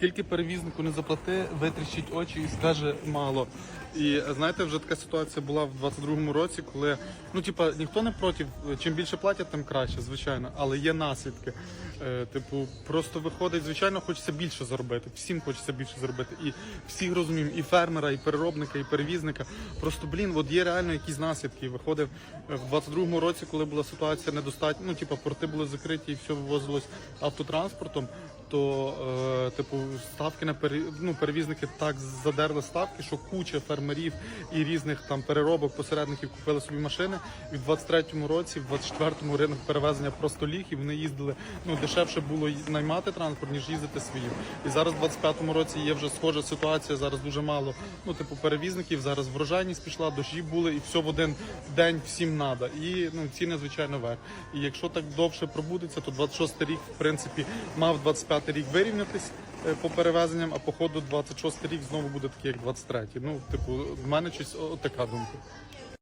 Тільки перевізнику не заплати, витріщить очі і скаже мало. І знаєте, вже така ситуація була в 22-му році, коли ну типа ніхто не проти, чим більше платять, тим краще, звичайно, але є наслідки. Е, типу, просто виходить, звичайно, хочеться більше заробити. Всім хочеться більше заробити. І всіх розуміємо, і фермера, і переробника, і перевізника. Просто блін, от є реально якісь наслідки. І Виходив е, в 22-му році, коли була ситуація недостатня, ну типа порти були закриті і все вивозилось автотранспортом. То, е, типу, ставки на пере... ну, перевізники так задерли ставки, що куча фермерів і різних там переробок, посередників купили собі машини. І в 23-му році, в 24-му ринок перевезення просто ліг, і вони їздили. Ну дешевше було наймати транспорт, ніж їздити своїм. І зараз в 25-му році є вже схожа ситуація. Зараз дуже мало. Ну, типу, перевізників. Зараз врожайність пішла, дощі були, і все в один день всім надо. І ну ціни звичайно вверх. І якщо так довше пробудеться, то 26 рік, в принципі, мав 25 рік вирівнятись по перевезенням, а по ходу 26 рік знову буде такий, як 23. Ну, типу, в мене щось така думка.